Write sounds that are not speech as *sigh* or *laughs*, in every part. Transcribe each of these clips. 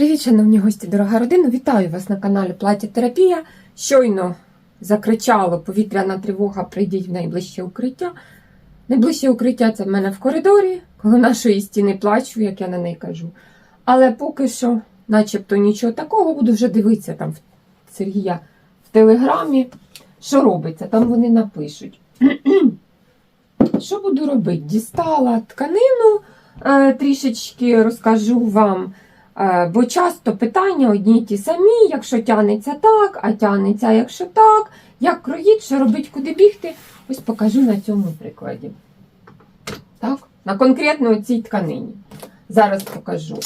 Привіт, шановні гості, дорога родина! Вітаю вас на каналі Плаття Терапія. Щойно закричало повітряна тривога, прийдіть в найближче укриття. Найближче укриття це в мене в коридорі, коло нашої стіни плачу, як я на неї кажу. Але поки що, начебто, нічого такого, буду вже дивитися там Сергія в телеграмі, що робиться. Там вони напишуть. *clears throat* Що буду робити? Дістала тканину, е, трішечки розкажу вам. Е, Бо часто питання одні й ті самі, якщо тянеться так, а тянеться, якщо так, як кроїть, що робить, куди бігти. Ось покажу на цьому прикладі. Так, на конкретно цій тканині. Зараз покажу.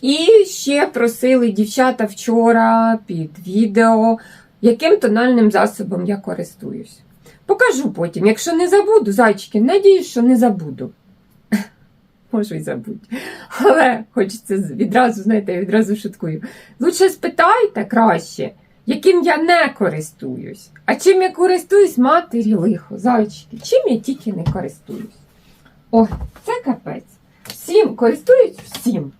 І ще просили дівчата вчора під відео, яким тональним засобом я користуюсь. Покажу потім. Якщо не забуду, зайчики, надіюсь, що не забуду. Можу й забути. Але хочеться відразу, знаєте, відразу шуткую. Лучше спитайте краще, яким я не користуюсь. А чим я користуюсь, матері лихо, зайчики. Чим я тільки не користуюсь. О, це капець. Всім користуюсь всім.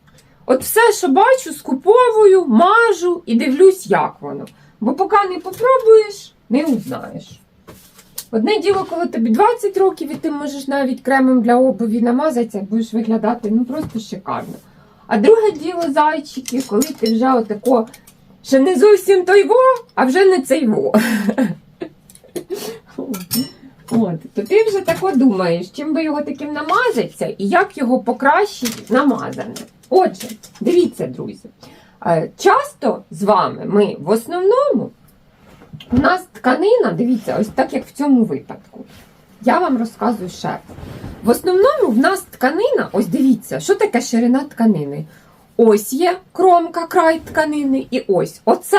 От все, що бачу, скуповую, мажу і дивлюсь, як воно. Бо поки не попробуєш, не узнаєш. Одне діло, коли тобі 20 років, і ти можеш навіть кремом для обуві намазатися, будеш виглядати ну просто шикарно. А друге діло, зайчики, коли ти вже отако, ще не зовсім той во, а вже не цей во. От, то ти вже тако думаєш, чим би його таким намазатися і як його покращити намазане. Отже, дивіться, друзі. е, Часто з вами ми в основному у нас тканина, дивіться, ось так як в цьому випадку. Я вам розказую ще. В основному в нас тканина, ось дивіться, що таке ширина тканини. Ось є кромка, край тканини, і ось оце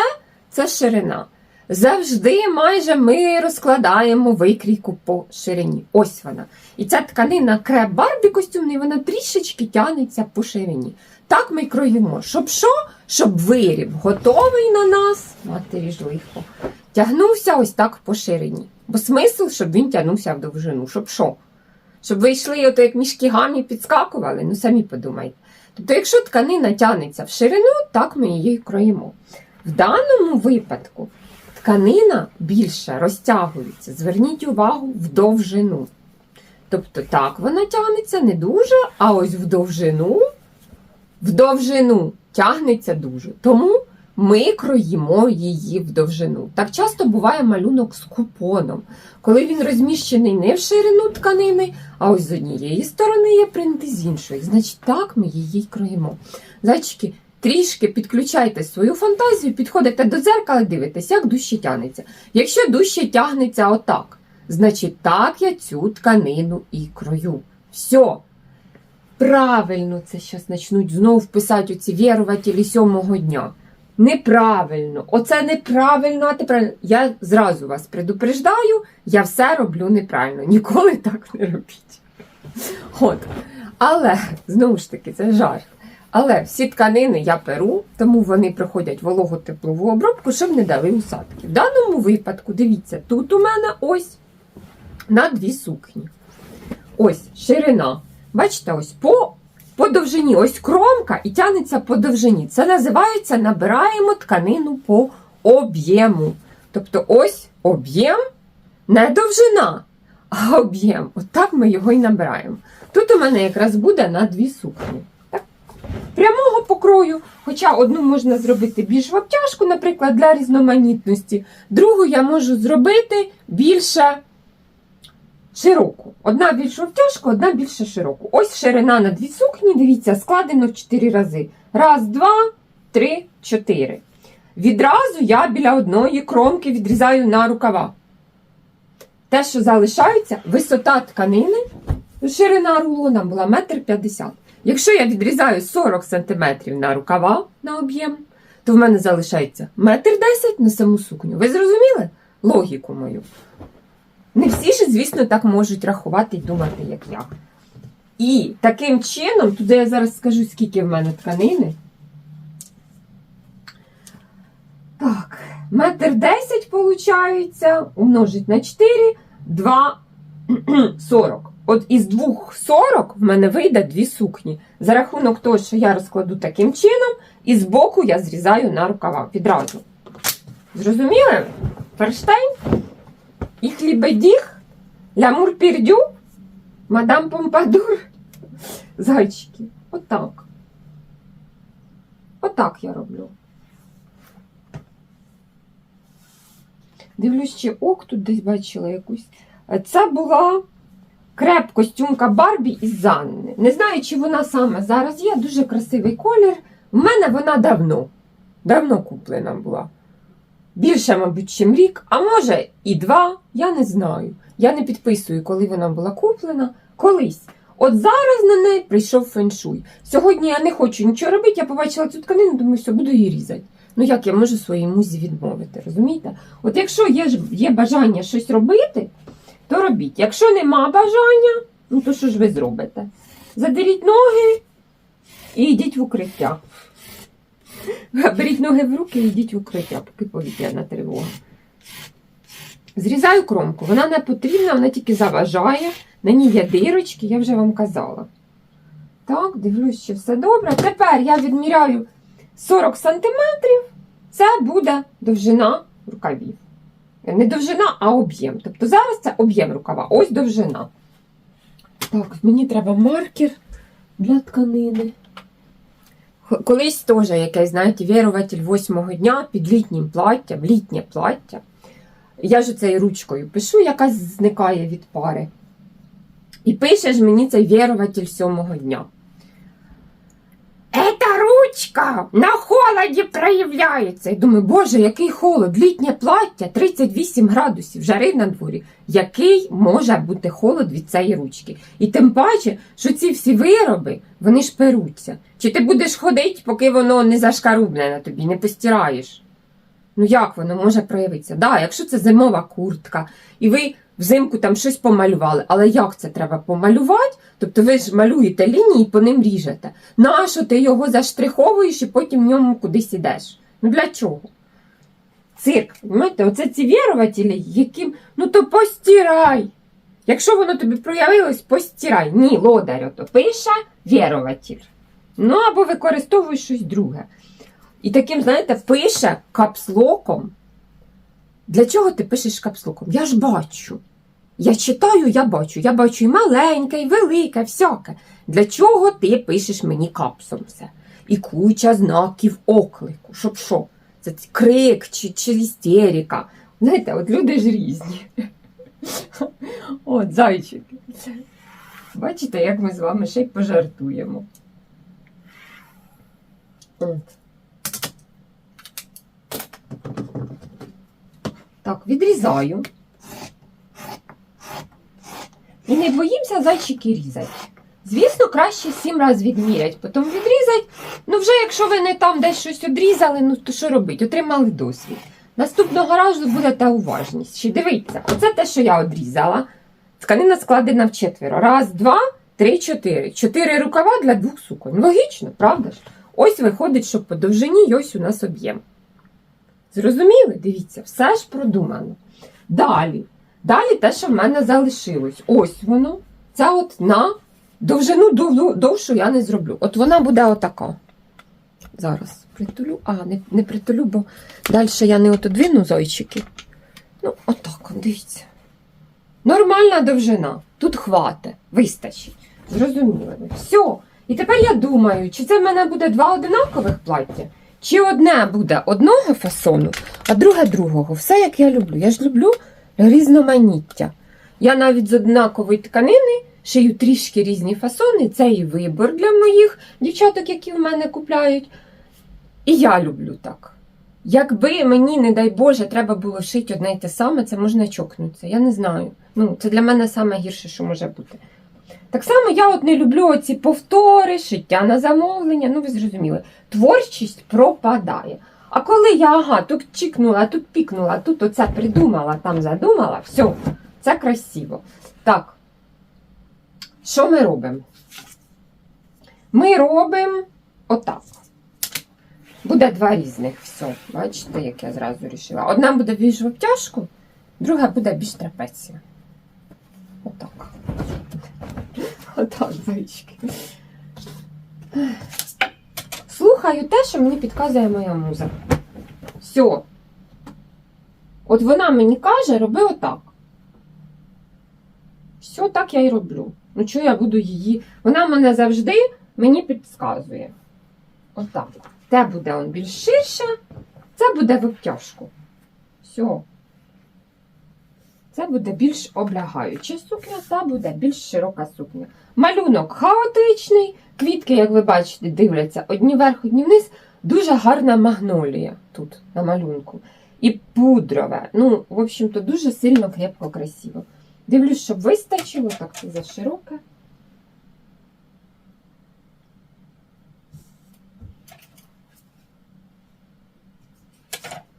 це ширина. Завжди майже ми розкладаємо викрійку по ширині. Ось вона. І ця тканина креп Барбі костюмний, вона трішечки тягнеться по ширині. Так ми кроїмо. Щоб що? Щоб виріб готовий на нас, матері ж лихо, тягнувся ось так по ширині. Бо смисл, щоб він тягнувся в довжину. Щоб що? Щоб ви йшли, ото як мішки гамі підскакували, ну самі подумайте. Тобто, якщо тканина тягнеться в ширину, так ми її кроїмо. В даному випадку тканина більше розтягується. Зверніть увагу в довжину. Тобто, так вона тягнеться не дуже, а ось в довжину, в довжину тягнеться дуже. Тому ми кроїмо її в довжину. Так часто буває малюнок з купоном, коли він розміщений не в ширину тканини, а ось з однієї сторони є принти з іншої. Значить, так ми її кроїмо. Зайчики, трішки підключайте свою фантазію, підходите до дзеркала, дивитесь, як дужче тягнеться. Якщо дужче тягнеться отак, значить так я цю тканину і крою. Все. Правильно, це зараз почнуть знову писати оці вірувателі сьомого дня. Неправильно, оце неправильно, а ти. Я зразу вас предупреждаю, я все роблю неправильно. Ніколи так не робіть. От. Але, знову ж таки, це жарт. Але всі тканини я перу, тому вони проходять вологу-теплову обробку, щоб не дали усадки. В даному випадку, дивіться, тут у мене ось на дві сукні. Ось ширина. Бачите, ось по, по довжині, ось кромка і тягнеться по довжині. Це називається набираємо тканину по об'єму. Тобто ось об'єм, не довжина, а об'єм. Отак ми його і набираємо. Тут у мене якраз буде на дві сукні. Так? Прямого покрою, хоча одну можна зробити більш в обтяжку, наприклад, для різноманітності, другу я можу зробити більше широку. Одна більш обтяжку, одна більше широку. Ось ширина на дві сукні, дивіться, складено в 4 рази. Раз, два, три, чотири. Відразу я біля одної кромки відрізаю на рукава. Те, що залишається, висота тканини, ширина рулона була 1,50 м. Якщо я відрізаю 40 см на рукава на об'єм, то в мене залишається 1,10 м на саму сукню. Ви зрозуміли логіку мою? Не всі ж, звісно, так можуть рахувати і думати, як я. І таким чином, туди я зараз скажу, скільки в мене тканини. Так, метр десять, виходить, умножить на 4, 2, 40. от із двох сорок в мене вийде дві сукні. За рахунок того, що я розкладу таким чином, і збоку я зрізаю на рукава відразу. Зрозуміли? Ферштейн і хлібедіг, лямур пірдю, мадам Помпадур. Зайчики. Отак. Отак я роблю. Дивлюсь, ще ок тут десь бачила якусь. Це була креп костюмка Барбі із Занни. Не знаю, чи вона саме зараз є. Дуже красивий колір. У мене вона давно. Давно куплена була. Більше, мабуть, чим рік, а може і два. Я не знаю. Я не підписую, коли вона була куплена. Колись. От зараз на неї прийшов феншуй. Сьогодні я не хочу нічого робити, я побачила цю тканину, думаю, все, буду її різати. Ну як я можу своїй музі відмовити, розумієте? От якщо є, є бажання щось робити, то робіть. Якщо нема бажання, ну то що ж ви зробите? Задеріть ноги і йдіть в укриття. *laughs* Беріть ноги в руки і йдіть в укриття, поки повітряна тривога. Зрізаю кромку. Вона не потрібна, вона тільки заважає. На ній є дирочки, я вже вам казала. Так, дивлюсь, що все добре. Тепер я відміряю 40 сантиметрів. Це буде довжина рукавів. Не довжина, а об'єм. Тобто зараз це об'єм рукава. Ось довжина. Так, мені треба маркер для тканини. Колись теж якесь, знаєте, віруватель восьмого дня під літнім платтям, літнє плаття. Я ж цією ручкою пишу, якась зникає від пари. І пише ж мені цей віруватель сьомого дня. Эта ручка на холоді проявляється. І думаю, боже, який холод, літнє плаття, 38 градусів, жари на дворі. Який може бути холод від цієї ручки? І тим паче, що ці всі вироби, вони ж перуться. Чи ти будеш ходити, поки воно не зашкарубне на тобі, не постираєш? Ну як воно може проявитися? Да, якщо це зимова куртка, і ви взимку там щось помалювали, але як це треба помалювати? Тобто ви ж малюєте лінії і по ним ріжете. Нащо ти його заштриховуєш і потім в ньому кудись ідеш? Ну для чого? Цирк, розумієте, оце ці вірувателі, яким, ну то постирай. Якщо воно тобі проявилось, постирай. Ні, лодар, ото пише віруватель. Ну або використовуй щось друге. І таким, знаєте, пише капслоком. Для чого ти пишеш капслоком? Я ж бачу. Я читаю, я бачу. Я бачу і маленьке, і велике, всяке. Для чого ти пишеш мені капсом все? І куча знаків оклику. Щоб що? Це крик чи, чи істерика. Знаєте, от люди ж різні. От, зайчики. Бачите, як ми з вами ще й пожартуємо. От. Так, відрізаю. І не боїмося зайчики різати. Звісно, краще сім разів відмірять, потім відрізать. Ну, вже якщо ви не там десь щось одрізали, ну то що робити? Отримали досвід. Наступного разу будете уважність. Ще дивіться, оце те, що я одрізала. Тканина складена в четверо. Раз, два, три, чотири. Чотири рукава для двох суконь. Логічно, правда ж? Ось виходить, що по довжині ось у нас об'єм. Зрозуміли? Дивіться, все ж продумано. Далі. Далі те, що в мене залишилось. Ось воно. Це от на довжину дов- довшу я не зроблю. От вона буде отака. Зараз притулю. А, не, не притулю, бо далі я не отодвину зойчики. Ну, отак, дивіться. Нормальна довжина. Тут хватить, вистачить. Зрозуміли. Все. І тепер я думаю, чи це в мене буде два одинакових плаття, чи одне буде одного фасону, а друге другого. Все як я люблю. Я ж люблю різноманіття. Я навіть з однакової тканини шию трішки різні фасони. Це і вибор для моїх дівчаток, які в мене купляють. І я люблю так. Якби мені, не дай Боже, треба було шити одне й те саме, це можна чокнутися. Я не знаю. Ну, це для мене саме гірше, що може бути. Так само я от не люблю оці повтори, шиття на замовлення. Ну, ви зрозуміли, творчість пропадає. А коли я ага, тут чікнула, тут пікнула, тут оце придумала, там задумала, все, це красиво. Так, що ми робимо? Ми робимо отак. Буде два різних. Все. Бачите, як я зразу рішила. Одна буде більш обтяжку, друга буде більш трапеція. Отак. Так, зайчики. Слухаю те, що мені підказує моя муза. Все. От вона мені каже, роби отак. Все, так я й роблю. Ну, що я буду її. Вона мене завжди мені підказує. Отак. Те буде он більш ширше, це буде в обтяжку. Все. Це буде більш облягаюча сукня, це буде більш широка сукня. Малюнок хаотичний, квітки, як ви бачите, дивляться одні вверх, одні вниз. Дуже гарна магнолія тут на малюнку. І пудрове. Ну, в общем-то, дуже сильно крепко, красиво. Дивлюсь, щоб вистачило, так це за широке.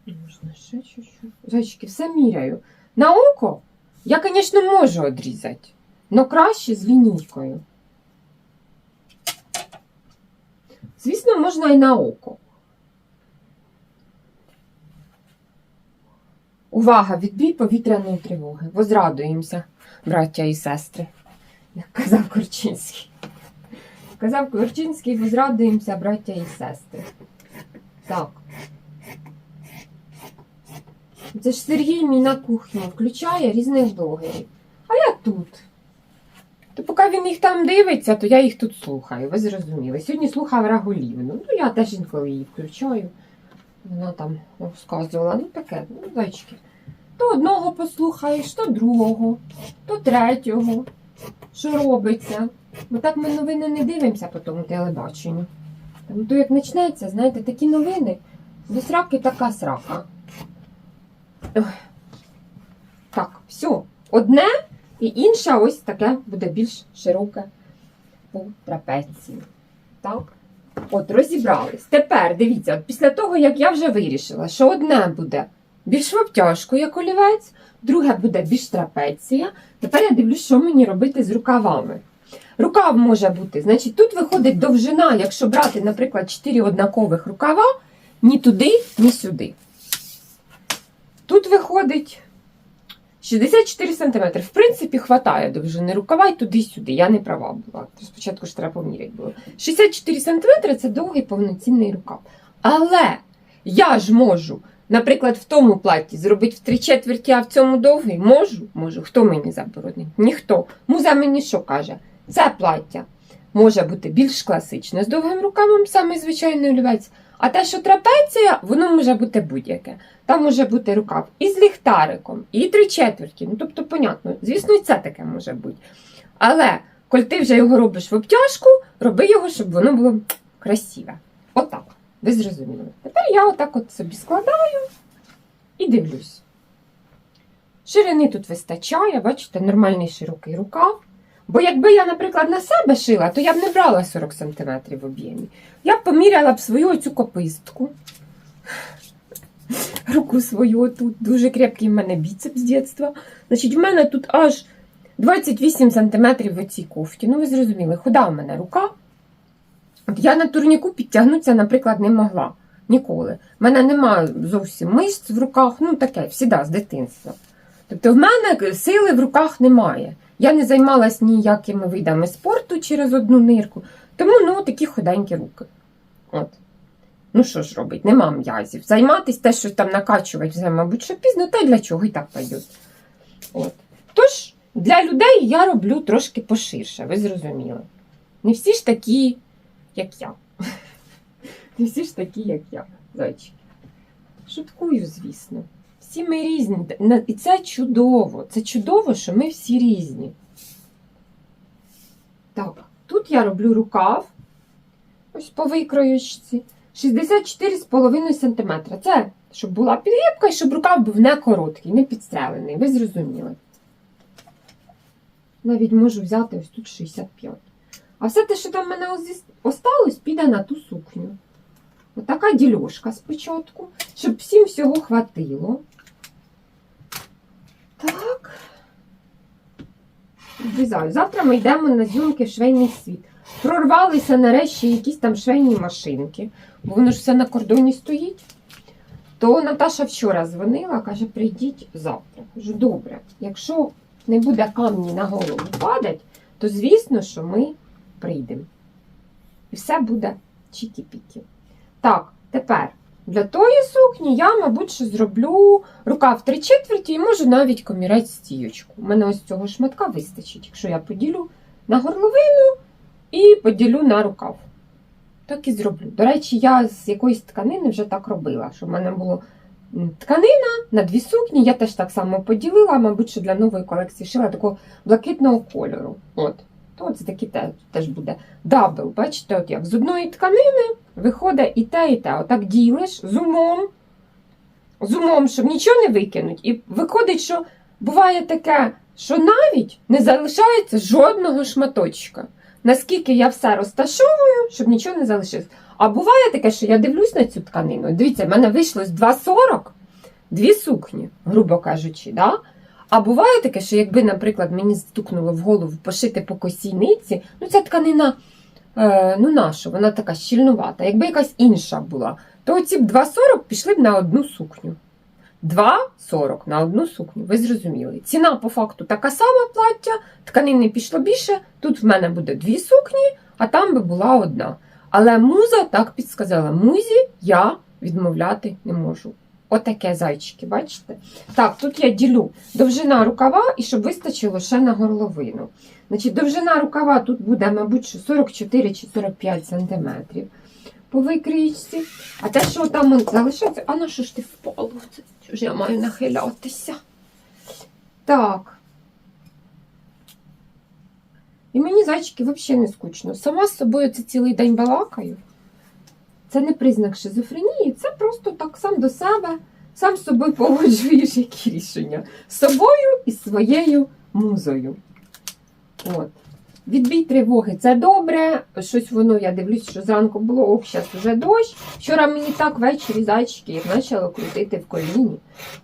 Можна ще чуть-чуть. Зайчики, все міряю. На око я, звісно, можу відрізати, але краще з лінійкою. Звісно, можна і на око. Увага! Відбій повітряної тривоги. Возрадуємося, браття і сестри. Як *laughs* казав Корчинський. Казав Корчинський, возрадуємося, браття і сестри. Так. Це ж Сергій мій на кухні включає різних блогерів. А я тут. То поки він їх там дивиться, то я їх тут слухаю. Ви зрозуміли. Сьогодні слухав Рагулівну. Ну, я теж інколи її включаю. Вона там розказувала, ну таке, ну, зайчики. То одного послухаєш, то другого, то третього. Що робиться? Бо так ми новини не дивимося по тому телебаченню. Там то як почнеться, знаєте, такі новини, до сраки така срака. Ой. Так, все. Одне і інше ось таке буде більш широке по трапеції. Так? От, розібрались. Тепер дивіться, от після того, як я вже вирішила, що одне буде більш в обтяжку, як олівець, друге буде більш трапеція. Тепер я дивлюсь, що мені робити з рукавами. Рукав може бути, значить, тут виходить довжина, якщо брати, наприклад, 4 однакових рукава, ні туди, ні сюди. Тут виходить 64 см. В принципі, хватає довжини рукава і туди-сюди. Я не права була. Спочатку ж треба поміряти було. 64 см це довгий повноцінний рукав. Але я ж можу, наприклад, в тому платі зробити в три четверті, а в цьому довгий. Можу? Можу. Хто мені заборонить? Ніхто. Муза мені що каже? Це плаття може бути більш класичне з довгим рукавом, саме звичайний олівець. А те, що трапеція, воно може бути будь-яке. Там може бути рукав і з ліхтариком, і три четверті. Ну, тобто, понятно, звісно, і це таке може бути. Але коли ти вже його робиш в обтяжку, роби його, щоб воно було красиве. Отак. Ви зрозуміли. Тепер я отак от собі складаю і дивлюсь. Ширини тут вистачає, бачите, нормальний широкий рукав. Бо якби я, наприклад, на себе шила, то я б не брала 40 см в об'ємі. Я б поміряла б свою оцю копистку. Руку свою тут. Дуже крепкий в мене біцеп з дитинства. Значить, в мене тут аж 28 см в цій кофті. Ну, ви зрозуміли, худа в мене рука. От я на турніку підтягнутися, наприклад, не могла. Ніколи. У мене немає зовсім мишць в руках, ну таке, всіда, з дитинства. Тобто в мене сили в руках немає. Я не займалась ніякими видами спорту через одну нирку, тому ну, такі худенькі руки. От. Ну що ж робить, нема м'язів. Займатися те, що там накачувати, вже, мабуть, що пізно, та й для чого і так пойдуть. От. Тож, для людей я роблю трошки поширше, ви зрозуміли. Не всі ж такі, як я. *laughs* Не всі ж такі, як я, зайчики. Шуткую, звісно. Всі ми різні. І це чудово. Це чудово, що ми всі різні. Так, тут я роблю рукав. Ось по викроючці. 64,5 см. Це, щоб була підгибка і щоб рукав був не короткий, не підстрелений. Ви зрозуміли. Навіть можу взяти ось тут 65. А все те, що там в мене осталось, піде на ту сукню. Отака дільошка спочатку, щоб всім всього хватило. Так. Відрізаю. Завтра ми йдемо на зйомки в швейний світ. Прорвалися нарешті якісь там швейні машинки, бо воно ж все на кордоні стоїть. То Наташа вчора дзвонила, каже, прийдіть завтра. Кажу, добре, якщо не буде камні на голову падати, то звісно, що ми прийдемо. І все буде чікі-пікі. Так, тепер для тої сукні я, мабуть, що зроблю рукав три четверті і можу навіть комірець стіючку. У мене ось цього шматка вистачить, якщо я поділю на горловину і поділю на рукав. Так і зроблю. До речі, я з якоїсь тканини вже так робила, що в мене було тканина на дві сукні. Я теж так само поділила, мабуть, що для нової колекції шила такого блакитного кольору. От. То це таки те- теж буде дабл. Бачите, от як з одної тканини виходить і те, і те. Отак ділиш з умом, з умом, щоб нічого не викинуть. І виходить, що буває таке, що навіть не залишається жодного шматочка. Наскільки я все розташовую, щоб нічого не залишилось. А буває таке, що я дивлюсь на цю тканину. Дивіться, в мене вийшло з 2,40 дві сукні, грубо кажучи. Да? А буває таке, що якби, наприклад, мені стукнуло в голову пошити по косійниці, ну ця тканина, е, ну наша, вона така щільнувата. Якби якась інша була, то оці б 2,40 пішли б на одну сукню. 2,40 на одну сукню, ви зрозуміли. Ціна по факту така сама плаття, тканини пішло більше. Тут в мене буде дві сукні, а там би була одна. Але муза так підсказала: музі я відмовляти не можу. Отаке зайчики, бачите? Так, тут я ділю довжина рукава і щоб вистачило ще на горловину. Значить, довжина рукава тут буде, мабуть, 44 чи 45 сантиметрів по викрійці. А те, що там залишається, а на що ж ти впало? Що ж я маю нахилятися? Так. І мені зайчики взагалі не скучно. Сама з собою це цілий день балакаю. Це не признак шизофренії, це просто так сам до себе, сам з собою погоджуєш які рішення. З собою і своєю музою. От. Відбій тривоги це добре. Щось воно, я дивлюсь, що зранку було, ох, зараз вже дощ. Вчора мені так ввечері зайчики як почало крутити в коліні.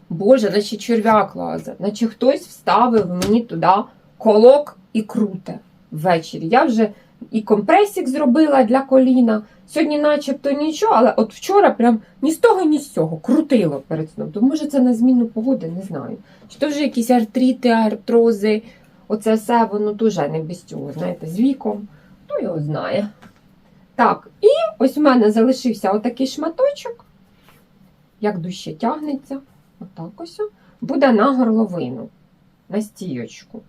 Боже, наче черв'як лазить, наче хтось вставив мені туди колок і круте ввечері. Я вже і компресік зробила для коліна. Сьогодні, начебто, нічого, але от вчора прям ні з того, ні з цього крутило перед сном. То може це на зміну погоди, не знаю. Чи то вже якісь артрити, артрози, оце все воно дуже не без цього, знаєте, з віком. Хто його знає. Так, і ось у мене залишився отакий шматочок. Як дужче тягнеться, отак ось. Буде на горловину, на стійочку.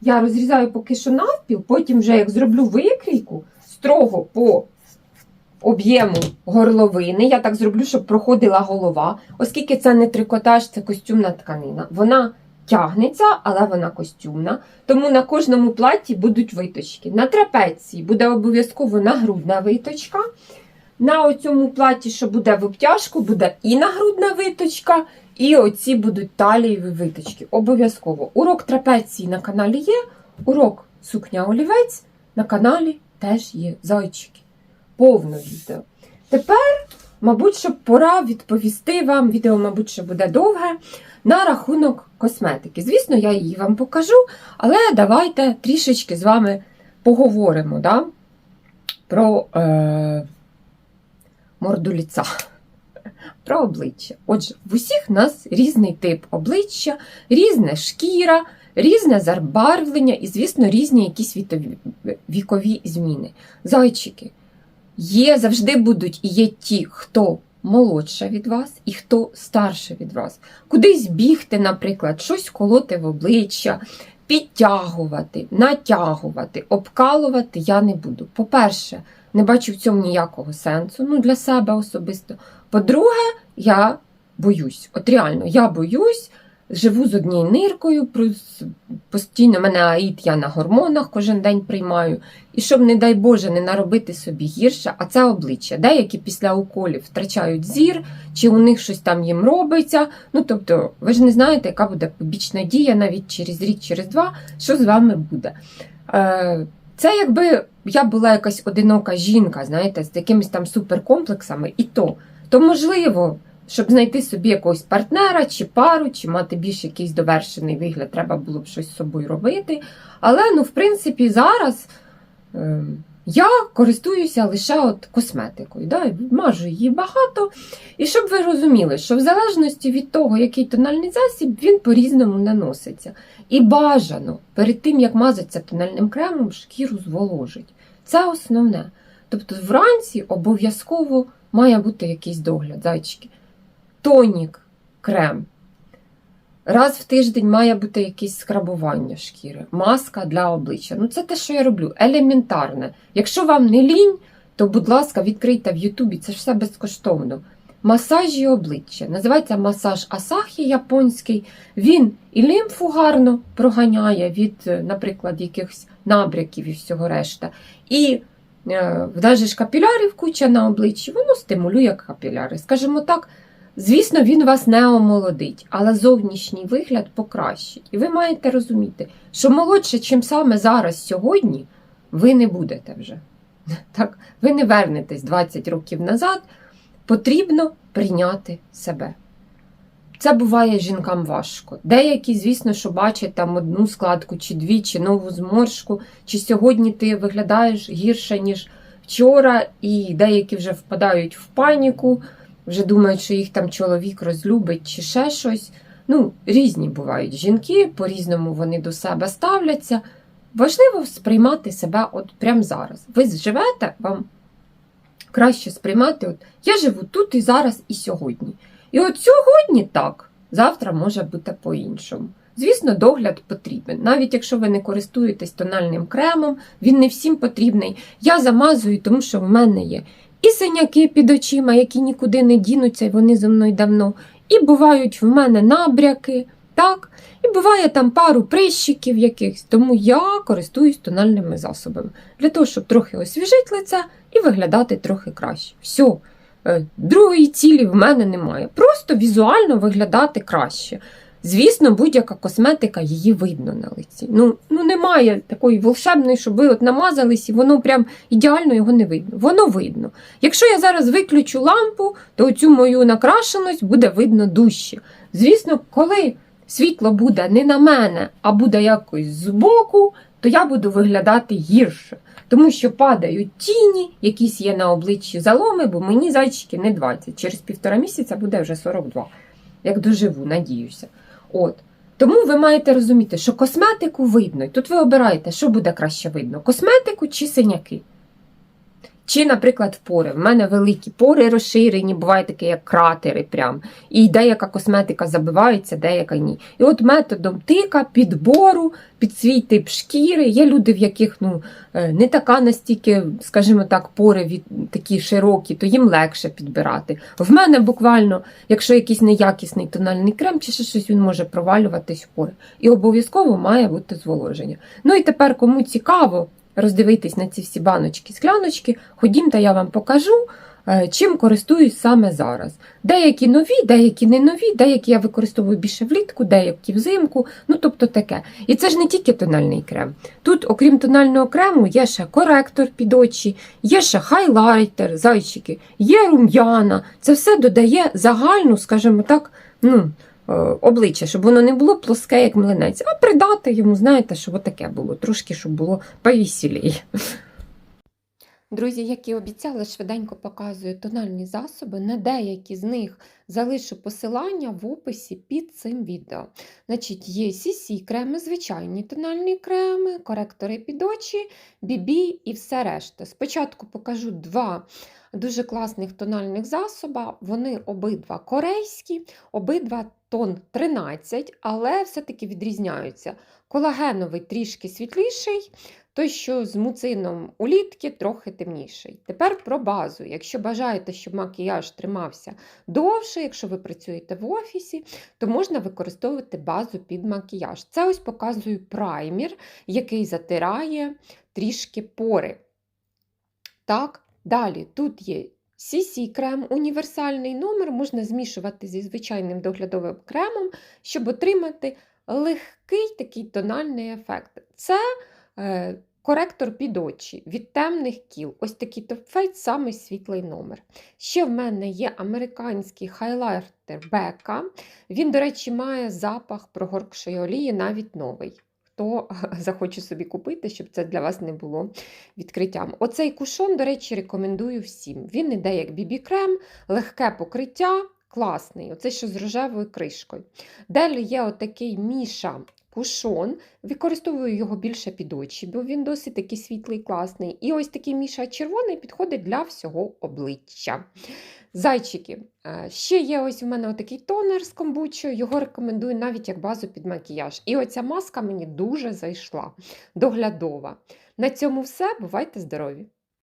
Я розрізаю поки що навпіл, потім вже як зроблю викрійку строго по об'єму горловини. Я так зроблю, щоб проходила голова. Оскільки це не трикотаж, це костюмна тканина. Вона тягнеться, але вона костюмна. Тому на кожному платі будуть виточки. На трапеції буде обов'язково нагрудна виточка. На оцьому платі, що буде в обтяжку, буде і нагрудна виточка, і оці будуть талієві виточки. Обов'язково. Урок трапеції на каналі є, урок сукня олівець на каналі теж є зайчики. Повно відео. Тепер, мабуть, що пора відповісти вам, відео, мабуть, що буде довге, на рахунок косметики. Звісно, я її вам покажу, але давайте трішечки з вами поговоримо да, про е, морду ліца. Про обличчя. Отже, в усіх нас різний тип обличчя, різна шкіра, різне забарвлення і, звісно, різні якісь вікові зміни. Зайчики, є, завжди будуть і є ті, хто молодша від вас і хто старше від вас. Кудись бігти, наприклад, щось колоти в обличчя, підтягувати, натягувати, обкалувати я не буду. По-перше, не бачу в цьому ніякого сенсу, ну для себе особисто. По-друге, я боюсь. От реально, я боюсь, живу з однією ниркою, постійно мене аїд, я на гормонах кожен день приймаю. І щоб, не дай Боже, не наробити собі гірше, а це обличчя. Деякі після уколів втрачають зір, чи у них щось там їм робиться. Ну тобто, ви ж не знаєте, яка буде побічна дія навіть через рік, через два, що з вами буде. Це якби я була якась одинока жінка, знаєте, з якимись там суперкомплексами, і то, то можливо, щоб знайти собі якогось партнера чи пару, чи мати більш якийсь довершений вигляд, треба було б щось з собою робити. Але, ну, в принципі, зараз е, Я користуюся лише от косметикою, да? мажу її багато. І щоб ви розуміли, що в залежності від того, який тональний засіб, він по-різному наноситься. І бажано перед тим, як мазатися тональним кремом, шкіру зволожить. Це основне. Тобто вранці обов'язково має бути якийсь догляд, зайчики. Тонік, крем. Раз в тиждень має бути якесь скрабування шкіри, маска для обличчя. Ну, це те, що я роблю, елементарне. Якщо вам не лінь, то, будь ласка, відкрийте в Ютубі, це все безкоштовно. Масажі обличчя. Називається масаж Асахі японський. Він і лімфу гарно проганяє від, е, наприклад, якихось набряків і всього решта. І е, навіть капілярів куча на обличчі, воно стимулює капіляри. Скажімо так, Звісно, він вас не омолодить, але зовнішній вигляд покращить. І ви маєте розуміти, що молодше, чим саме зараз, сьогодні, ви не будете вже. *laughs* Так, ви не вернетесь 20 років назад, потрібно прийняти себе. Це буває жінкам важко. Деякі, звісно, що бачать там одну складку, чи дві, чи нову зморшку, чи сьогодні ти виглядаєш гірше, ніж вчора, і деякі вже впадають в паніку вже думають, що їх там чоловік розлюбить чи ще щось. Ну, різні бувають жінки, по-різному вони до себе ставляться. Важливо сприймати себе от прямо зараз. Ви живете, вам краще сприймати. От Я живу тут і зараз, і сьогодні. І от сьогодні так, завтра може бути по-іншому. Звісно, догляд потрібен. Навіть якщо ви не користуєтесь тональним кремом, він не всім потрібний. Я замазую, тому що в мене є і синяки під очима, які нікуди не дінуться, вони зі мною давно. І бувають в мене набряки, так? І буває там пару прищиків якихось. Тому я користуюсь тональними засобами для того, щоб трохи освіжити лице і виглядати трохи краще. Все. Другої цілі в мене немає. Просто візуально виглядати краще. Звісно, будь-яка косметика, її видно на лиці. Ну, ну немає такої волшебної, щоб ви от намазались і воно прям ідеально його не видно. Воно видно. Якщо я зараз виключу лампу, то цю мою накрашеність буде видно дужче. Звісно, коли світло буде не на мене, а буде якось збоку, то я буду виглядати гірше. Тому що падають тіні, якісь є на обличчі заломи, бо мені зайчики не 20. Через півтора місяця буде вже 42. Як доживу, надіюся. От. Тому ви маєте розуміти, що косметику видно. І тут ви обираєте, що буде краще видно: косметику чи синяки. Чи, наприклад, пори. В мене великі пори розширені, буває таке, як кратери. прям. І деяка косметика забивається, деяка ні. І от методом тика, підбору, під свій тип шкіри. Є люди, в яких ну, е, не така настільки, скажімо так, пори від такі широкі, то їм легше підбирати. В мене буквально, якщо якийсь неякісний тональний крем, чи ще щось він може провалюватись в пори. І обов'язково має бути зволоження. Ну і тепер, кому цікаво роздивитись на ці всі баночки, скляночки, ходімте, я вам покажу, е, чим користуюсь саме зараз. Деякі нові, деякі не нові, деякі я використовую більше влітку, деякі взимку, ну тобто таке. І це ж не тільки тональний крем. Тут, окрім тонального крему, є ще коректор під очі, є ще хайлайтер, зайчики, є рум'яна. Це все додає загальну, скажімо так, ну. Е, обличчя, щоб воно не було плоске, як млинець, а придати йому, знаєте, щоб таке було, трошки, щоб було повісілій. Друзі, як і обіцяла, швиденько показую тональні засоби. На деякі з них залишу посилання в описі під цим відео. Значить, Є CC креми, звичайні тональні креми, коректори під очі, BB і все решта. Спочатку покажу два дуже класних тональних засоба. Вони обидва корейські, обидва тон 13, але все-таки відрізняються. Колагеновий трішки світліший, той, що з муцином улітки трохи темніший. Тепер про базу. Якщо бажаєте, щоб макіяж тримався довше, якщо ви працюєте в офісі, то можна використовувати базу під макіяж. Це ось показую праймер, який затирає трішки пори. Так, Далі тут є CC крем, універсальний номер, можна змішувати зі звичайним доглядовим кремом, щоб отримати легкий такий тональний ефект. Це коректор під очі від темних кіл. Ось такий топфейт, самий світлий номер. Ще в мене є американський хайлайтер Бека. Він, до речі, має запах прогоркшої олії, навіть новий. хто *laughs* захоче собі купити, щоб це для вас не було відкриттям. Оцей кушон, до речі, рекомендую всім. Він іде як бібі-крем, легке покриття, класний. Оце що з рожевою кришкою. Далі є отакий міша. Кушон, використовую його більше під очі, бо він досить такий світлий, класний. І ось такий міша червоний підходить для всього обличчя. Зайчики. е, Ще є ось у мене отакий тонер з комбучою, його рекомендую навіть як базу під макіяж. І оця маска мені дуже зайшла, доглядова. На цьому все. Бувайте здорові!